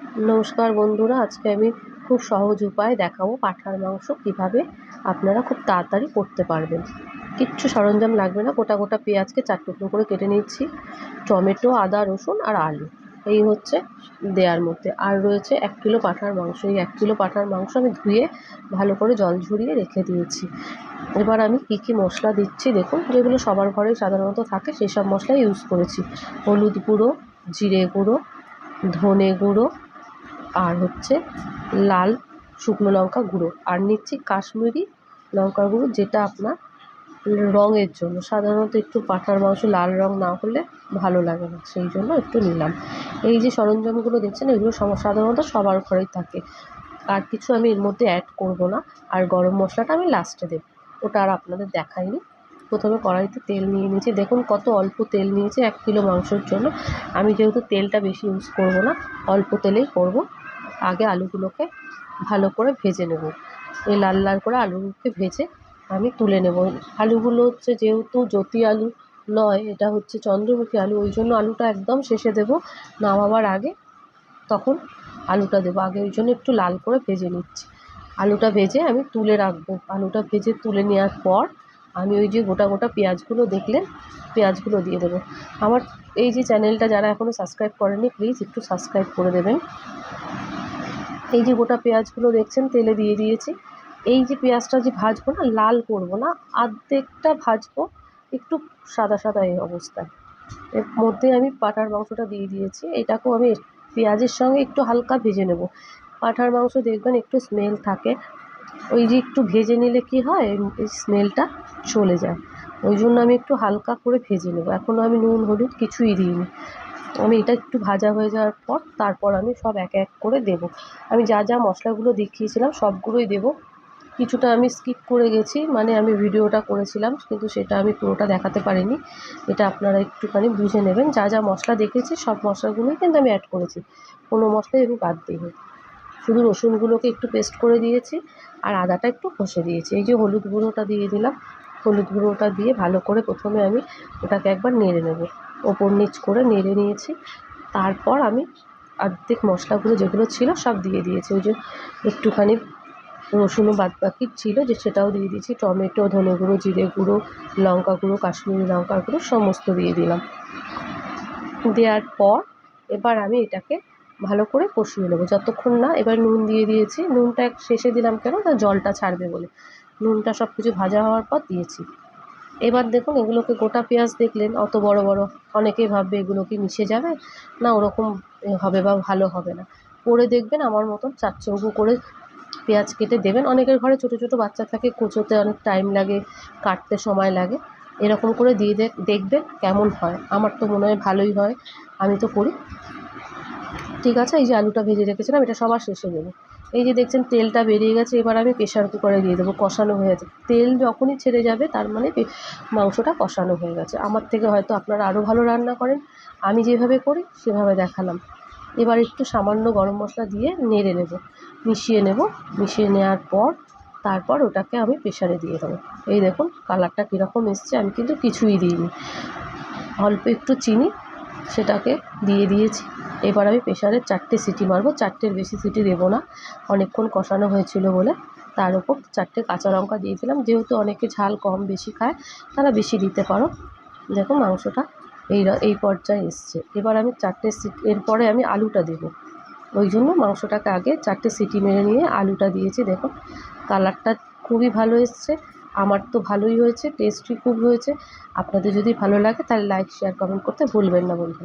নমস্কার বন্ধুরা, আজকে আমি খুব সহজ উপায় দেখাবো পাঁঠার মাংস কীভাবে আপনারা খুব তাড়াতাড়ি করতে পারবেন। কিচ্ছু সরঞ্জাম লাগবে না, গোটা গোটা পেঁয়াজকে চার টুকরো করে কেটে নিচ্ছি, টমেটো, আদা, রসুন আর আলু। এই হচ্ছে দেওয়ার মধ্যে। আর রয়েছে এক কিলো পাঁঠার মাংস। এই এক কিলো পাঁঠার মাংস আমি ধুয়ে ভালো করে জল ঝরিয়ে রেখে দিয়েছি। এবার আমি কী কী মশলা দিচ্ছি দেখুন। যেগুলো সবার ঘরেই সাধারণত থাকে সেসব মশলা ইউজ করেছি। হলুদ গুঁড়ো, জিরে গুঁড়ো, ধনে গুঁড়ো আর হচ্ছে লাল শুকনো লঙ্কা গুঁড়ো। আর নিচ্ছি কাশ্মীরি লঙ্কার গুঁড়ো, যেটা আপনার রঙের জন্য। সাধারণত একটু পাঁঠার মাংস লাল রঙ না হলে ভালো লাগে না, সেই জন্য একটু নিলাম। এই যে সরঞ্জামগুলো দেখছেন, এগুলো সাধারণত সবার ঘরেই থাকে। আর কিছু আমি এর মধ্যে অ্যাড করব না। আর গরম মশলাটা আমি লাস্টে দেবো। ওটা আর আপনাদের দেখাইনি। প্রথমে কড়াইতে তেল নিয়ে নিয়েছি। দেখুন কত অল্প তেল নিয়েছি, এক কিলো মাংসর জন্য। আমি যেহেতু তেলটা বেশি ইউজ করব না, অল্প তেলেই করব। আগে আলুগুলোকে ভালো করে ভেজে নেব। এই লাল লাল করে আলুগুলোকে ভেজে আমি তুলে নেব। আলুগুলো হচ্ছে যেহেতু জ্যোতি আলু নয়, এটা হচ্ছে চন্দ্রমুখী আলু, ওই জন্য আলুটা একদম শেষে দেবো। নামাবার আগে তখন আলুটা দেবো। আগে ওই জন্য একটু লাল করে ভেজে নিচ্ছি। আলুটা ভেজে আমি তুলে রাখব। আলুটা ভেজে তুলে নেওয়ার পর আমি ওই যে গোটা গোটা পেঁয়াজগুলো দেখলেন, পেঁয়াজগুলো দিয়ে দেবো। আমার এই যে চ্যানেলটা যারা এখনও সাবস্ক্রাইব করেনি প্লিজ একটু সাবস্ক্রাইব করে দেবেন। এই যে গোটা পেঁয়াজগুলো দেখছেন, তেলে দিয়ে দিয়েছি। এই যে পেঁয়াজটা যে ভাজবো না, লাল করব না, আর্ধেকটা ভাজবো, একটু সাদা সাদা এই অবস্থায়। এর মধ্যে আমি পাঁঠার মাংসটা দিয়ে দিয়েছি। এটাকেও আমি পেঁয়াজের সঙ্গে একটু হালকা ভেজে নেব। পাঁঠার মাংস দেখবেন একটু স্মেল থাকে। ওই যে একটু ভেজে নিলে কি হয়, এই স্মেলটা চলে যায়। ওই জন্য আমি একটু হালকা করে ভেজে নেব। এখনও আমি নুন, হলুদ কিছুই দিইনি। আমি এটা একটু ভাজা হয়ে যাওয়ার পর তারপর আমি সব এক এক করে দেবো। আমি যা যা মশলাগুলো দেখিয়েছিলাম সবগুলোই দেবো। কিছুটা আমি স্কিপ করে গেছি মানে আমি ভিডিওটা করেছিলাম, কিন্তু সেটা আমি পুরোটা দেখাতে পারিনি। এটা আপনারা একটুখানি বুঝে নেবেন। যা যা মশলা দেখেছি, সব মশলাগুলোই কিন্তু আমি অ্যাড করেছি। কোনো মশলাই আমি বাদ দিইনি। শুধু রসুনগুলোকে একটু পেস্ট করে দিয়েছি আর আদাটা একটু কষে দিয়েছি। এই যে হলুদ গুঁড়োটা দিয়ে দিলাম, হলুদ গুঁড়োটা দিয়ে ভালো করে প্রথমে আমি ওটাকে একবার নেড়ে নেব। ওপর নিচ করে নেড়ে নিয়েছি। তারপর আমি অর্ধেক মশলাগুলো যেগুলো ছিল সব দিয়ে দিয়েছি। ওই যে একটুখানি রসুনও বাদ বাকি ছিল যে সেটাও দিয়ে দিয়েছি। টমেটো, ধনে গুঁড়ো, জিরে গুঁড়ো, লঙ্কা গুঁড়ো, কাশ্মীরি লঙ্কা গুঁড়ো সমস্ত দিয়ে দিলাম। দেওয়ার পর এবার আমি এটাকে ভালো করে কষিয়ে নেব। যতক্ষণ না এবার নুন দিয়ে দিয়েছি। নুনটা শেষে দিলাম কেন? না জলটা ছাড়বে বলে। নুনটা সব কিছু ভাজা হওয়ার পর দিয়েছি। এবার দেখুন, এগুলোকে গোটা পেঁয়াজ দেখলেন, অত বড় বড়। অনেকেই ভাববে এগুলো কি মিশে যাবে? না, ওরকম হবে বা ভালো হবে না। করে দেখবেন, আমার মতন চার চৌকো করে পেঁয়াজ কেটে দেবেন। অনেকের ঘরে ছোটো ছোটো বাচ্চা থাকে, কুচোতে অনেক টাইম লাগে, কাটতে সময় লাগে। এরকম করে দিয়ে দেখবেন কেমন হয়। আমার তো মনে হয় ভালোই হয়। আমি তো করি। ঠিক আছে, এই যে আলুটা ভেজে রেখেছিলাম, এটা সবার শেষে দেবো। এই যে দেখছেন, তেলটা বেরিয়ে গেছে, এবার আমি প্রেশার কুকারে দিয়ে দেবো, কষানো হয়ে গেছে। তেল যখনই ছেড়ে যাবে, তার মানে মাংসটা কষানো হয়ে গেছে। আমার থেকে হয়তো আপনারা আরও ভালো রান্না করেন, আমি যেভাবে করি, সেভাবে দেখালাম। এবার একটু সামান্য গরম মশলা দিয়ে নেড়ে নেব, মিশিয়ে নেব। মিশিয়ে নেওয়ার পর, তারপর ওটাকে আমি প্রেশারে দিয়ে দেবো। এই দেখুন, কালারটা কীরকম এসছে, আমি কিন্তু কিছুই দিইনি। অল্প একটু চিনি, সেটাকে দিয়ে দিয়েছি। এবার আমি প্রেশারে চারটে সিটি মারবো, চারটের বেশি সিটি দেবো না। অনেকক্ষণ কষানো হয়েছিল বলে তার উপর চারটে কাঁচা লঙ্কা দিয়েছিলাম যেহেতু অনেকে ঝাল কম বেশি খায়, তারা বেশি দিতে পারো। দেখো মাংসটা এই এই পর্যায়ে এসছে। এবার আমি চারটে সিটি এরপরে আমি আলুটা দেবো। ওই জন্য মাংসটাকে আগে চারটে সিটি মেরে নিয়ে আলুটা দিয়েছি, দেখো। কালারটা খুবই ভালো এসছে। আমার তো ভালোই হয়েছে টেস্টি খুব হয়েছে। আপনাদের যদি ভালো লাগে তাহলে লাইক শেয়ার কমেন্ট করতে ভুলবেন না বন্ধুরা।